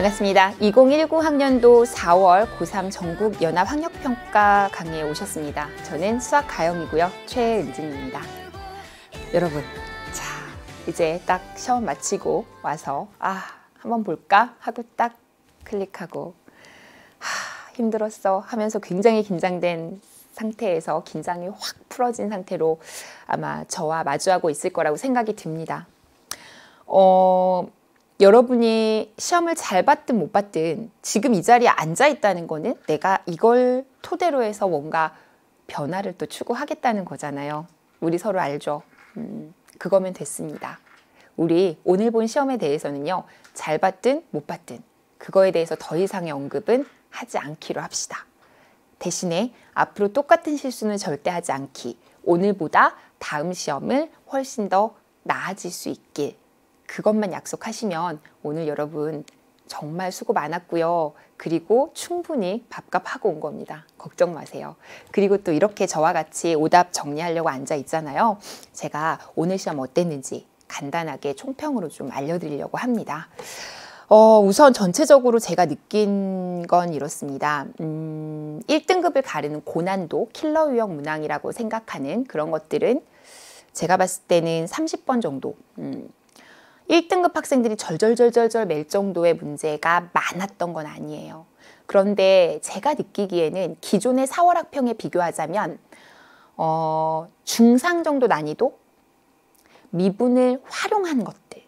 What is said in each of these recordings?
반갑습니다. 2019 학년도 4월 고3 전국 연합 학력평가 강의에 오셨습니다. 저는 수학 가영이고요. 최은진입니다. 여러분, 자, 이제 딱 시험 마치고 와서 아, 한번 볼까 하고 딱 클릭하고 하, 힘들었어 하면서 굉장히 긴장된 상태에서 긴장이 확 풀어진 상태로 아마 저와 마주하고 있을 거라고 생각이 듭니다. 어, 여러분이 시험을 잘 봤든 못 봤든 지금 이 자리에 앉아 있다는 거는 내가 이걸 토대로 해서 뭔가 변화를 또 추구하겠다는 거잖아요. 우리 서로 알죠? 음, 그거면 됐습니다. 우리 오늘 본 시험에 대해서는요, 잘 봤든 못 봤든 그거에 대해서 더 이상의 언급은 하지 않기로 합시다. 대신에 앞으로 똑같은 실수는 절대 하지 않기. 오늘보다 다음 시험을 훨씬 더 나아질 수 있길 그것만 약속하시면 오늘 여러분 정말 수고 많았고요. 그리고 충분히 밥값 하고 온 겁니다. 걱정 마세요. 그리고 또 이렇게 저와 같이 오답 정리하려고 앉아 있잖아요. 제가 오늘 시험 어땠는지 간단하게 총평으로 좀 알려드리려고 합니다. 어, 우선 전체적으로 제가 느낀 건 이렇습니다. 음, 1등급을 가르는 고난도, 킬러 유형 문항이라고 생각하는 그런 것들은 제가 봤을 때는 30번 정도, 음, 1등급 학생들이 절절절절절 멜 정도의 문제가 많았던 건 아니에요. 그런데 제가 느끼기에는 기존의 4월 학평에 비교하자면 어, 중상 정도 난이도 미분을 활용한 것들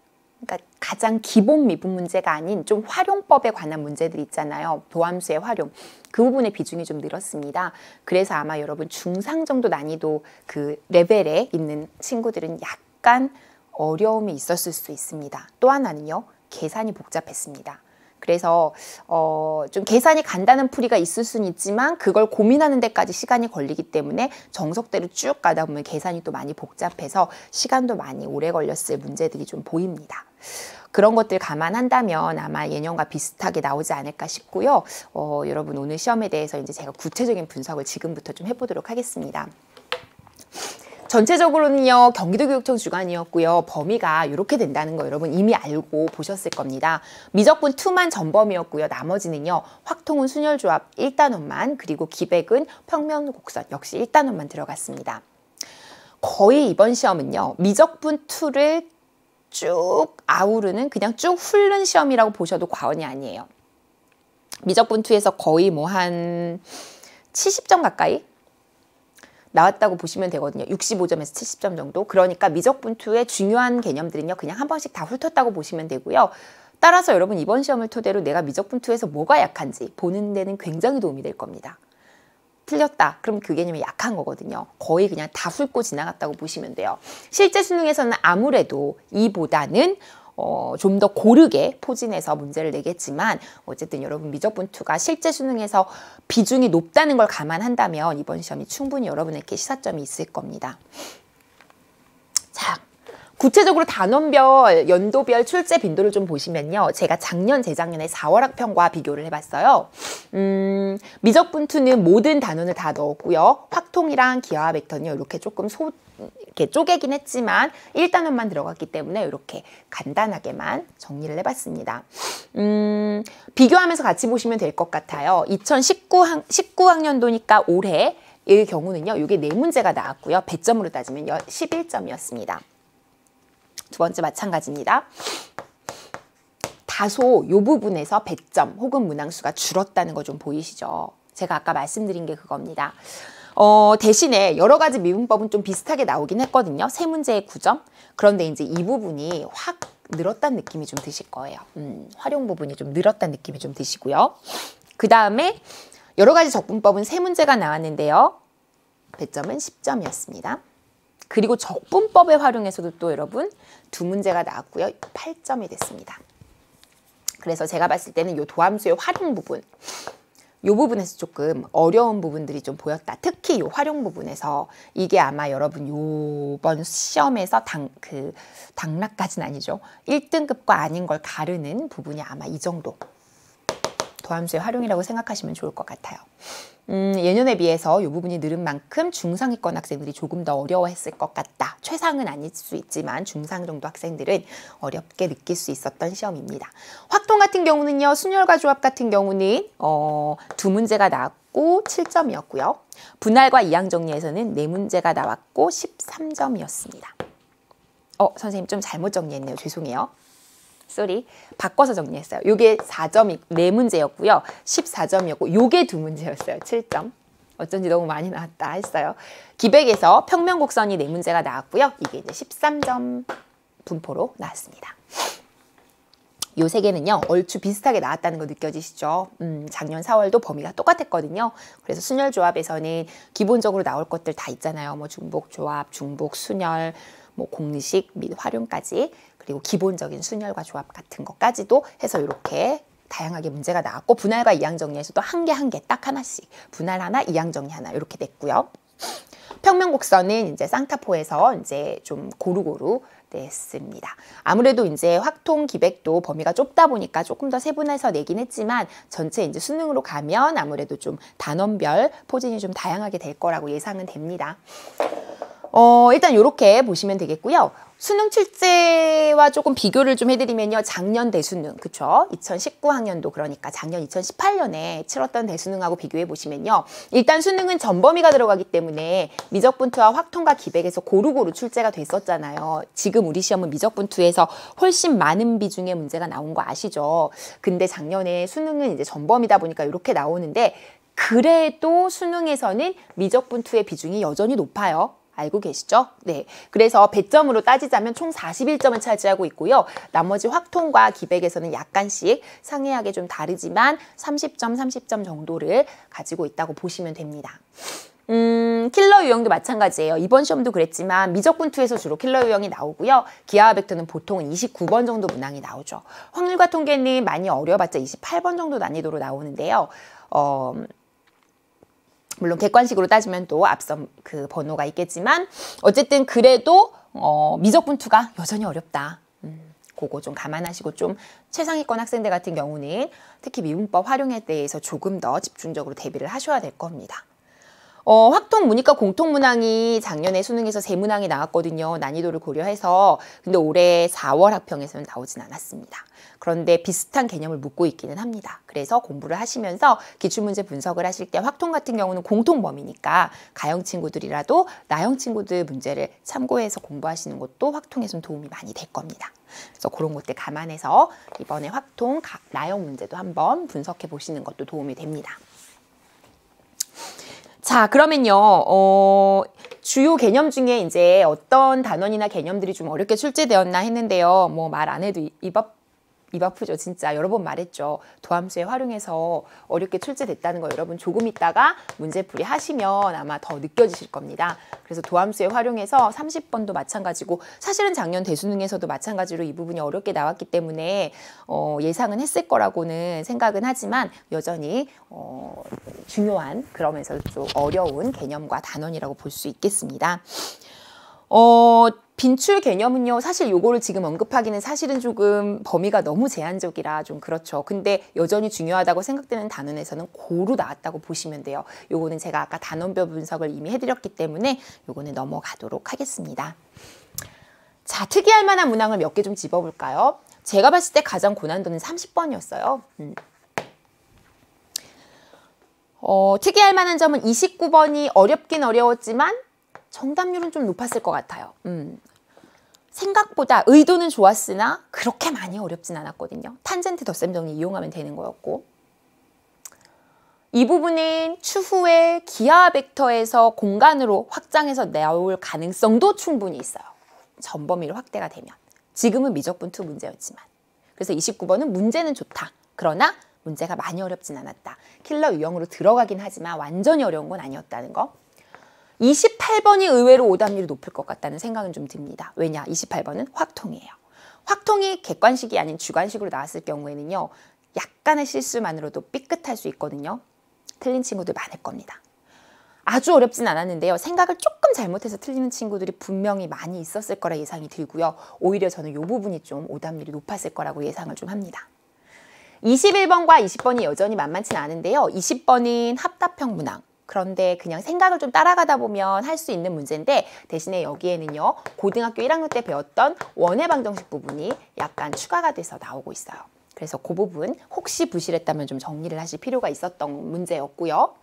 그러니까 가장 기본 미분 문제가 아닌 좀 활용법에 관한 문제들 있잖아요. 도함수의 활용. 그 부분의 비중이 좀 늘었습니다. 그래서 아마 여러분 중상 정도 난이도 그 레벨에 있는 친구들은 약간 어려움이 있었을 수 있습니다. 또 하나는요, 계산이 복잡했습니다. 그래서 어, 좀 계산이 간단한 풀이가 있을 수는 있지만 그걸 고민하는 데까지 시간이 걸리기 때문에 정석대로 쭉 가다 보면 계산이 또 많이 복잡해서 시간도 많이 오래 걸렸을 문제들이 좀 보입니다. 그런 것들 감안한다면 아마 예년과 비슷하게 나오지 않을까 싶고요. 어, 여러분 오늘 시험에 대해서 이제 제가 구체적인 분석을 지금부터 좀 해보도록 하겠습니다. 전체적으로는요 경기도교육청 주관이었고요. 범위가 이렇게 된다는 거 여러분 이미 알고 보셨을 겁니다. 미적분 2만 전범이었고요. 나머지는요 확통은 순열조합 1단원만 그리고 기백은 평면 곡선 역시 1단원만 들어갔습니다. 거의 이번 시험은요 미적분 2를 쭉 아우르는 그냥 쭉 훑는 시험이라고 보셔도 과언이 아니에요. 미적분 2에서 거의 뭐 한 70점 가까이 나왔다고 보시면 되거든요. 65점에서 70점 정도. 그러니까 미적분투의 중요한 개념들은요. 그냥 한 번씩 다 훑었다고 보시면 되고요. 따라서 여러분 이번 시험을 토대로 내가 미적분투에서 뭐가 약한지 보는 데는 굉장히 도움이 될 겁니다. 틀렸다. 그럼 그 개념이 약한 거거든요. 거의 그냥 다 훑고 지나갔다고 보시면 돼요. 실제 수능에서는 아무래도 이보다는 어, 좀 더 고르게 포진해서 문제를 내겠지만 어쨌든 여러분 미적분투가 실제 수능에서 비중이 높다는 걸 감안한다면 이번 시험이 충분히 여러분에게 시사점이 있을 겁니다. 자, 구체적으로 단원별, 연도별 출제 빈도를 좀 보시면요. 제가 작년, 재작년에 4월 학평과 비교를 해봤어요. 음, 미적분투는 모든 단원을 다 넣었고요. 확통이랑 기하 벡터는요. 이렇게 조금 소, 이렇게 쪼개긴 했지만 1단원만 들어갔기 때문에 이렇게 간단하게만 정리를 해봤습니다. 음, 비교하면서 같이 보시면 될 것 같아요. 2019 학, 19학년도니까 올해 일 경우는요. 이게 네 문제가 나왔고요. 배점으로 따지면 11점이었습니다. 두 번째 마찬가지입니다. 다소 요 부분에서 배점 혹은 문항수가 줄었다는 거 좀 보이시죠? 제가 아까 말씀드린 게 그겁니다. 어, 대신에 여러 가지 미분법은 좀 비슷하게 나오긴 했거든요. 세 문제의 9점. 그런데 이제 이 부분이 확 늘었다는 느낌이 좀 드실 거예요. 음, 활용 부분이 좀 늘었다는 느낌이 좀 드시고요. 그 다음에 여러 가지 적분법은 세 문제가 나왔는데요. 배점은 10점이었습니다. 그리고 적분법의 활용에서도 또 여러분 두 문제가 나왔고요. 8점이 됐습니다. 그래서 제가 봤을 때는 이 도함수의 활용 부분 이 부분에서 조금 어려운 부분들이 좀 보였다. 특히 이 활용 부분에서 이게 아마 여러분 요번 시험에서 당, 그, 당락까지는 아니죠. 1등급과 아닌 걸 가르는 부분이 아마 이 정도. 도함수의 활용이라고 생각하시면 좋을 것 같아요. 음, 예년에 비해서 이 부분이 늘은 만큼 중상위권 학생들이 조금 더 어려워했을 것 같다. 최상은 아닐 수 있지만 중상 정도 학생들은 어렵게 느낄 수 있었던 시험입니다. 확통 같은 경우는요. 순열과 조합 같은 경우는 어, 두 문제가 나왔고 7점이었고요. 분할과 이항 정리에서는 네 문제가 나왔고 13점이었습니다. 어, 선생님 좀 잘못 정리했네요. 죄송해요. 쏘리 바꿔서 정리했어요. 요게 4점이 네 문제였고요. 14점이었고 요게 두 문제였어요. 7점. 어쩐지 너무 많이 나왔다 했어요. 기백에서 평면곡선이 네 문제가 나왔고요. 이게 이제 13점 분포로 나왔습니다. 요 세 개는요, 얼추 비슷하게 나왔다는 거 느껴지시죠? 음, 작년 4월도 범위가 똑같았거든요. 그래서 순열 조합에서는 기본적으로 나올 것들 다 있잖아요. 뭐 중복 조합, 중복 순열, 뭐 공식 및 활용까지 그리고 기본적인 순열과 조합 같은 것까지도 해서 이렇게 다양하게 문제가 나왔고 분할과 이항 정리에서도 한 개 한 개 딱 하나씩 분할 하나 이항 정리 하나 이렇게 됐고요. 평면 곡선은 이제 쌍타포에서 이제 좀 고루고루 냈습니다. 아무래도 이제 확통 기백도 범위가 좁다 보니까 조금 더 세분해서 내긴 했지만 전체 이제 수능으로 가면 아무래도 좀 단원별 포진이 좀 다양하게 될 거라고 예상은 됩니다. 어, 일단 이렇게 보시면 되겠고요. 수능 출제와 조금 비교를 좀 해드리면요. 작년 대수능, 그쵸? 2019학년도 그러니까 작년 2018년에 치렀던 대수능하고 비교해 보시면요. 일단 수능은 전범위가 들어가기 때문에 미적분투와 확통과 기백에서 고루고루 출제가 됐었잖아요. 지금 우리 시험은 미적분투에서 훨씬 많은 비중의 문제가 나온 거 아시죠? 근데 작년에 수능은 이제 전범이다 보니까 이렇게 나오는데 그래도 수능에서는 미적분투의 비중이 여전히 높아요. 알고 계시죠? 네. 그래서 배점으로 따지자면 총 41점을 차지하고 있고요. 나머지 확통과 기백에서는 약간씩 상이하게 좀 다르지만 30점, 30점 정도를 가지고 있다고 보시면 됩니다. 음, 킬러 유형도 마찬가지예요. 이번 시험도 그랬지만 미적분 투에서 주로 킬러 유형이 나오고요. 기하와 벡터는 보통은 29번 정도 문항이 나오죠. 확률과 통계는 많이 어려봤자 28번 정도 난이도로 나오는데요. 어, 물론 객관식으로 따지면 또 앞선 그 번호가 있겠지만 어쨌든 그래도 어, 미적분투가 여전히 어렵다. 음, 그거 좀 감안하시고 좀 최상위권 학생들 같은 경우는 특히 미분법 활용에 대해서 조금 더 집중적으로 대비를 하셔야 될 겁니다. 어, 확통 문이과 공통 문항이 작년에 수능에서 세 문항이 나왔거든요. 난이도를 고려해서. 근데 올해 4월 학평에서는 나오진 않았습니다. 그런데 비슷한 개념을 묻고 있기는 합니다. 그래서 공부를 하시면서 기출문제 분석을 하실 때 확통 같은 경우는 공통 범위니까 가형 친구들이라도 나형 친구들 문제를 참고해서 공부하시는 것도 확통에서는 도움이 많이 될 겁니다. 그래서 그런 것들 감안해서 이번에 확통 나형 문제도 한번 분석해 보시는 것도 도움이 됩니다. 자, 그러면요, 어, 주요 개념 중에 이제 어떤 단원이나 개념들이 좀 어렵게 출제되었나 했는데요. 뭐 말 안 해도 입 앞, 입 아프죠 진짜. 여러 번 말했죠. 도함수에 활용해서 어렵게 출제됐다는 거 여러분 조금 있다가 문제풀이 하시면 아마 더 느껴지실 겁니다. 그래서 도함수에 활용해서 30번도 마찬가지고 사실은 작년 대수능에서도 마찬가지로 이 부분이 어렵게 나왔기 때문에 어, 예상은 했을 거라고는 생각은 하지만 여전히 어, 중요한 그러면서 좀 어려운 개념과 단원이라고 볼 수 있겠습니다. 어, 빈출 개념은요, 사실 요거를 지금 언급하기는 사실은 조금 범위가 너무 제한적이라 좀 그렇죠. 근데 여전히 중요하다고 생각되는 단원에서는 고루 나왔다고 보시면 돼요. 요거는 제가 아까 단원별 분석을 이미 해드렸기 때문에 요거는 넘어가도록 하겠습니다. 자, 특이할 만한 문항을 몇 개 좀 집어볼까요? 제가 봤을 때 가장 고난도는 30번이었어요. 음. 어, 특이할 만한 점은 29번이 어렵긴 어려웠지만 정답률은 좀 높았을 것 같아요. 음. 생각보다 의도는 좋았으나 그렇게 많이 어렵진 않았거든요. 탄젠트 덧셈 정리 이용하면 되는 거였고 이 부분은 추후에 기하 벡터에서 공간으로 확장해서 나올 가능성도 충분히 있어요. 전 범위로 확대가 되면. 지금은 미적분투 문제였지만. 그래서 29번은 문제는 좋다. 그러나 문제가 많이 어렵진 않았다. 킬러 유형으로 들어가긴 하지만 완전히 어려운 건 아니었다는 거. 28번이 의외로 오답률이 높을 것 같다는 생각은 좀 듭니다. 왜냐? 28번은 확통이에요. 확통이 객관식이 아닌 주관식으로 나왔을 경우에는요. 약간의 실수만으로도 삐끗할 수 있거든요. 틀린 친구들 많을 겁니다. 아주 어렵진 않았는데요. 생각을 조금 잘못해서 틀리는 친구들이 분명히 많이 있었을 거라 예상이 들고요. 오히려 저는 이 부분이 좀 오답률이 높았을 거라고 예상을 좀 합니다. 21번과 20번이 여전히 만만치 않은데요. 20번은 합답형 문항. 그런데 그냥 생각을 좀 따라가다 보면 할 수 있는 문제인데 대신에 여기에는요. 고등학교 1학년 때 배웠던 원의 방정식 부분이 약간 추가가 돼서 나오고 있어요. 그래서 그 부분 혹시 부실했다면 좀 정리를 하실 필요가 있었던 문제였고요.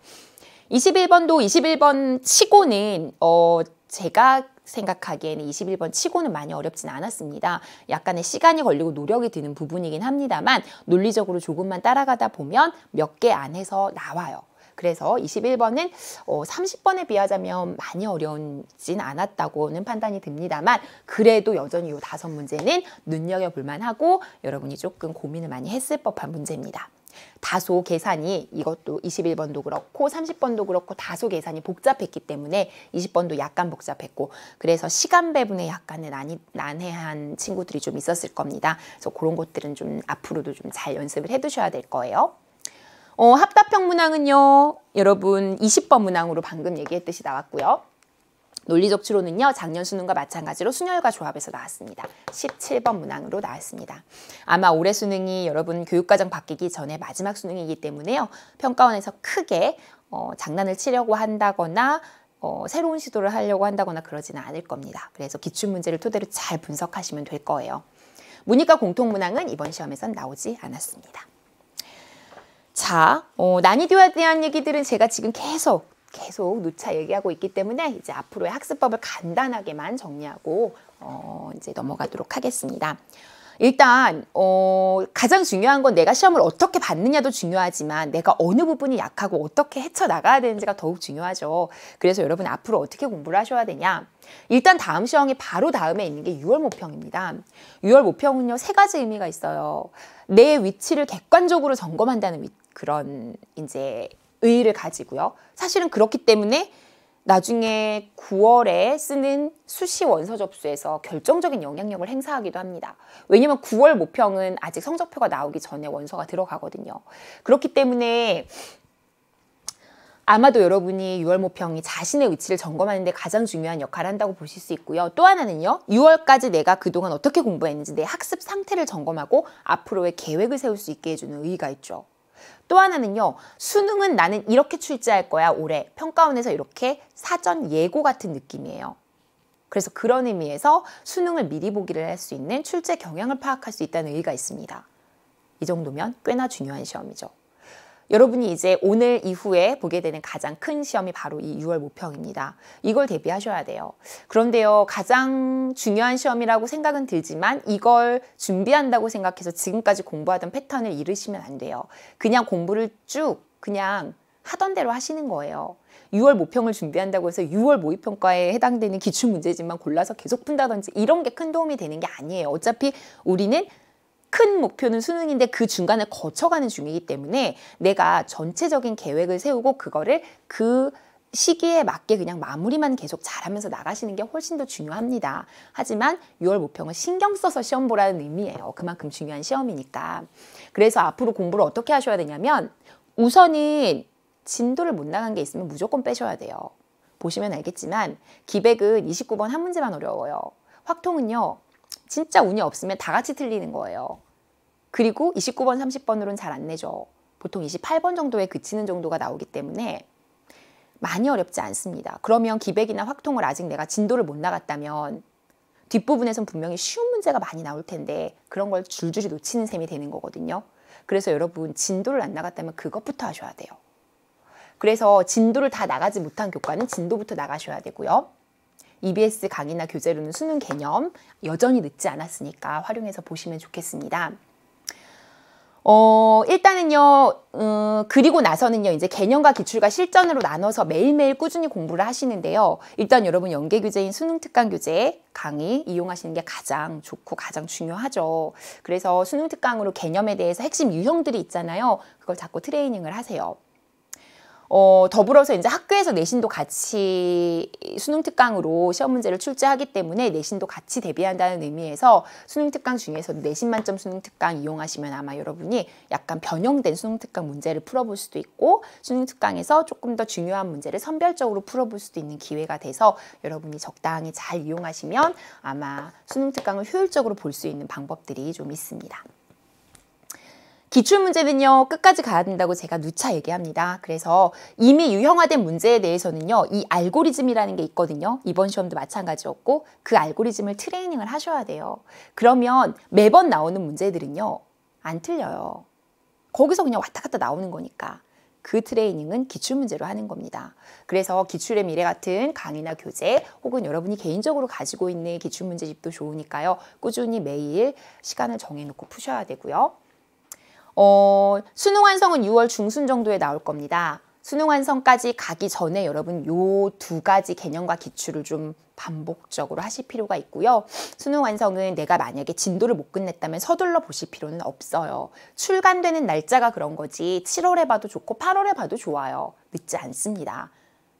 21번도 21번 치고는 어 제가 생각하기에는 21번 치고는 많이 어렵진 않았습니다. 약간의 시간이 걸리고 노력이 드는 부분이긴 합니다만 논리적으로 조금만 따라가다 보면 몇 개 안에서 나와요. 그래서 21번은 어, 30번에 비하자면 많이 어려운진 않았다고는 판단이 듭니다만 그래도 여전히 이 다섯 문제는 눈여겨볼 만하고 여러분이 조금 고민을 많이 했을 법한 문제입니다. 다소 계산이 이것도 21번도 그렇고 30번도 그렇고 다소 계산이 복잡했기 때문에 20번도 약간 복잡했고 그래서 시간 배분에 약간의 난이, 난해한 친구들이 좀 있었을 겁니다. 그래서 그런 것들은 좀 앞으로도 좀 잘 연습을 해 두셔야 될 거예요. 어, 합답형 문항은요. 여러분 20번 문항으로 방금 얘기했듯이 나왔고요. 논리적 추론은요. 작년 수능과 마찬가지로 순열과 조합에서 나왔습니다. 17번 문항으로 나왔습니다. 아마 올해 수능이 여러분 교육과정 바뀌기 전에 마지막 수능이기 때문에요. 평가원에서 크게 어, 장난을 치려고 한다거나 어, 새로운 시도를 하려고 한다거나 그러지는 않을 겁니다. 그래서 기출문제를 토대로 잘 분석하시면 될 거예요. 문이과 공통문항은 이번 시험에선 나오지 않았습니다. 자, 어, 난이도에 대한 얘기들은 제가 지금 계속 계속 누차 얘기하고 있기 때문에 이제 앞으로의 학습법을 간단하게만 정리하고 어, 이제 넘어가도록 하겠습니다. 일단 어, 가장 중요한 건 내가 시험을 어떻게 받느냐도 중요하지만 내가 어느 부분이 약하고 어떻게 헤쳐나가야 되는지가 더욱 중요하죠. 그래서 여러분 앞으로 어떻게 공부를 하셔야 되냐. 일단 다음 시험이 바로 다음에 있는 게 6월 모평입니다. 6월 모평은요 세 가지 의미가 있어요. 내 위치를 객관적으로 점검한다는 위, 그런 이제 의의를 가지고요. 사실은 그렇기 때문에 나중에 9월에 쓰는 수시 원서 접수에서 결정적인 영향력을 행사하기도 합니다. 왜냐면 9월 모평은 아직 성적표가 나오기 전에 원서가 들어가거든요. 그렇기 때문에 아마도 여러분이 6월 모평이 자신의 위치를 점검하는 데 가장 중요한 역할을 한다고 보실 수 있고요. 또 하나는요. 6월까지 내가 그동안 어떻게 공부했는지 내 학습 상태를 점검하고 앞으로의 계획을 세울 수 있게 해주는 의의가 있죠. 또 하나는요. 수능은 나는 이렇게 출제할 거야 올해. 평가원에서 이렇게 사전 예고 같은 느낌이에요. 그래서 그런 의미에서 수능을 미리 보기를 할 수 있는 출제 경향을 파악할 수 있다는 의의가 있습니다. 이 정도면 꽤나 중요한 시험이죠. 여러분이 이제 오늘 이후에 보게 되는 가장 큰 시험이 바로 이 6월 모평입니다. 이걸 대비하셔야 돼요. 그런데요, 가장 중요한 시험이라고 생각은 들지만 이걸 준비한다고 생각해서 지금까지 공부하던 패턴을 잃으시면 안 돼요. 그냥 공부를 쭉 그냥 하던 대로 하시는 거예요. 6월 모평을 준비한다고 해서 6월 모의평가에 해당되는 기출문제지만 골라서 계속 푼다든지 이런 게 큰 도움이 되는 게 아니에요. 어차피 우리는 큰 목표는 수능인데 그 중간을 거쳐가는 중이기 때문에 내가 전체적인 계획을 세우고 그거를 그 시기에 맞게 그냥 마무리만 계속 잘하면서 나가시는 게 훨씬 더 중요합니다. 하지만 6월 모평은 신경 써서 시험 보라는 의미예요. 그만큼 중요한 시험이니까. 그래서 앞으로 공부를 어떻게 하셔야 되냐면 우선은 진도를 못 나간 게 있으면 무조건 빼셔야 돼요. 보시면 알겠지만 기백은 29번 한 문제만 어려워요. 확통은요. 진짜 운이 없으면 다 같이 틀리는 거예요. 그리고 29번, 30번으로는 잘 안 내죠. 보통 28번 정도에 그치는 정도가 나오기 때문에 많이 어렵지 않습니다. 그러면 기백이나 확통을 아직 내가 진도를 못 나갔다면 뒷부분에선 분명히 쉬운 문제가 많이 나올 텐데 그런 걸 줄줄이 놓치는 셈이 되는 거거든요. 그래서 여러분 진도를 안 나갔다면 그것부터 하셔야 돼요. 그래서 진도를 다 나가지 못한 교과는 진도부터 나가셔야 되고요. EBS 강의나 교재로는 수능 개념 여전히 늦지 않았으니까 활용해서 보시면 좋겠습니다. 어, 일단은요, 어, 그리고 나서는요, 이제 개념과 기출과 실전으로 나눠서 매일매일 꾸준히 공부를 하시는데요. 일단 여러분 연계 교재인 수능 특강 교재 강의 이용하시는 게 가장 좋고 가장 중요하죠. 그래서 수능 특강으로 개념에 대해서 핵심 유형들이 있잖아요. 그걸 자꾸 트레이닝을 하세요. 어, 더불어서 이제 학교에서 내신도 같이 수능 특강으로 시험 문제를 출제하기 때문에 내신도 같이 대비한다는 의미에서 수능 특강 중에서 내신 만점 수능 특강 이용하시면 아마 여러분이 약간 변형된 수능 특강 문제를 풀어볼 수도 있고 수능 특강에서 조금 더 중요한 문제를 선별적으로 풀어볼 수도 있는 기회가 돼서 여러분이 적당히 잘 이용하시면 아마 수능 특강을 효율적으로 볼 수 있는 방법들이 좀 있습니다. 기출 문제는요, 끝까지 가야 된다고 제가 누차 얘기합니다. 그래서 이미 유형화된 문제에 대해서는요, 이 알고리즘이라는 게 있거든요. 이번 시험도 마찬가지였고, 그 알고리즘을 트레이닝을 하셔야 돼요. 그러면 매번 나오는 문제들은요, 안 틀려요. 거기서 그냥 왔다 갔다 나오는 거니까. 그 트레이닝은 기출문제로 하는 겁니다. 그래서 기출의 미래 같은 강의나 교재 혹은 여러분이 개인적으로 가지고 있는 기출문제집도 좋으니까요. 꾸준히 매일 시간을 정해놓고 푸셔야 되고요. 어, 수능 완성은 6월 중순 정도에 나올 겁니다. 수능 완성까지 가기 전에 여러분 요 두 가지 개념과 기출을 좀 반복적으로 하실 필요가 있고요. 수능 완성은 내가 만약에 진도를 못 끝냈다면 서둘러 보실 필요는 없어요. 출간되는 날짜가 그런 거지 7월에 봐도 좋고 8월에 봐도 좋아요. 늦지 않습니다.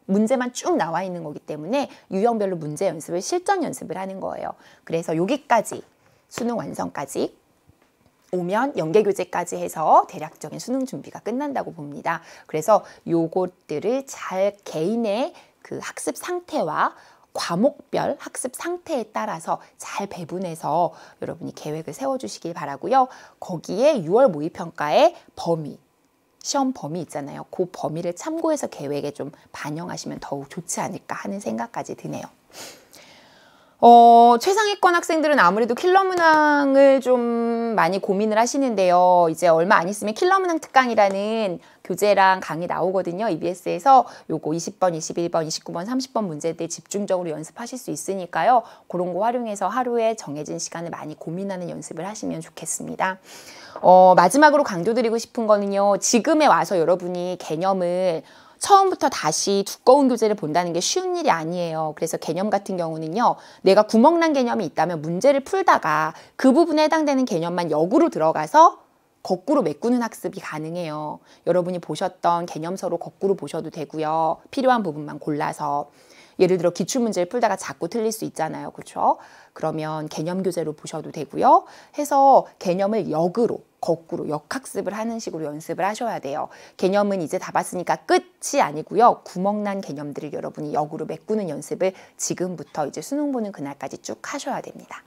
문제만 쭉 나와 있는 거기 때문에 유형별로 문제 연습을 실전 연습을 하는 거예요. 그래서 여기까지 수능 완성까지 오면 연계교재까지 해서 대략적인 수능 준비가 끝난다고 봅니다. 그래서 요것들을 잘 개인의 그 학습 상태와 과목별 학습 상태에 따라서 잘 배분해서 여러분이 계획을 세워주시길 바라고요. 거기에 6월 모의평가의 범위, 시험 범위 있잖아요. 그 범위를 참고해서 계획에 좀 반영하시면 더욱 좋지 않을까 하는 생각까지 드네요. 어, 최상위권 학생들은 아무래도 킬러 문항을 좀 많이 고민을 하시는데요. 이제 얼마 안 있으면 킬러 문항 특강이라는 교재랑 강의 나오거든요. EBS에서 요거 20번, 21번, 29번, 30번 문제들 집중적으로 연습하실 수 있으니까요. 그런 거 활용해서 하루에 정해진 시간을 많이 고민하는 연습을 하시면 좋겠습니다. 어, 마지막으로 강조드리고 싶은 거는요. 지금에 와서 여러분이 개념을 처음부터 다시 두꺼운 교재를 본다는 게 쉬운 일이 아니에요. 그래서 개념 같은 경우는요. 내가 구멍난 개념이 있다면 문제를 풀다가 그 부분에 해당되는 개념만 역으로 들어가서 거꾸로 메꾸는 학습이 가능해요. 여러분이 보셨던 개념서로 거꾸로 보셔도 되고요. 필요한 부분만 골라서. 예를 들어 기출문제를 풀다가 자꾸 틀릴 수 있잖아요. 그렇죠? 그러면 개념 교재로 보셔도 되고요. 해서 개념을 역으로 거꾸로 역학습을 하는 식으로 연습을 하셔야 돼요. 개념은 이제 다 봤으니까 끝이 아니고요. 구멍난 개념들을 여러분이 역으로 메꾸는 연습을 지금부터 이제 수능 보는 그날까지 쭉 하셔야 됩니다.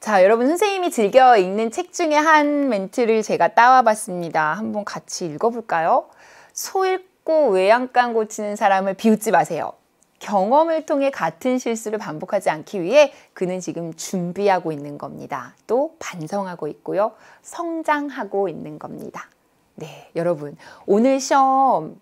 자, 여러분 선생님이 즐겨 읽는 책 중에 한 멘트를 제가 따와 봤습니다. 한번 같이 읽어 볼까요? 소 읽고 외양간 고치는 사람을 비웃지 마세요. 경험을 통해 같은 실수를 반복하지 않기 위해 그는 지금 준비하고 있는 겁니다. 또 반성하고 있고요. 성장하고 있는 겁니다. 네, 여러분. 오늘 시험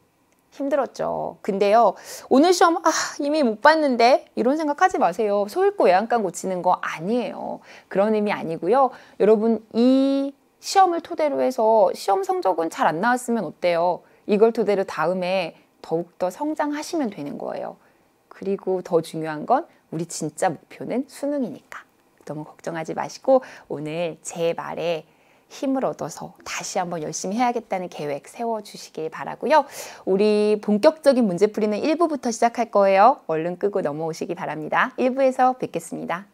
힘들었죠. 근데요, 오늘 시험, 아, 이미 못 봤는데? 이런 생각 하지 마세요. 소 읽고 외양간 고치는 거 아니에요. 그런 의미 아니고요. 여러분, 이 시험을 토대로 해서 시험 성적은 잘 안 나왔으면 어때요? 이걸 토대로 다음에 더욱더 성장하시면 되는 거예요. 그리고 더 중요한 건 우리 진짜 목표는 수능이니까. 너무 걱정하지 마시고 오늘 제 말에 힘을 얻어서 다시 한번 열심히 해야겠다는 계획 세워주시길 바라고요. 우리 본격적인 문제풀이는 1부부터 시작할 거예요. 얼른 끄고 넘어오시기 바랍니다. 1부에서 뵙겠습니다.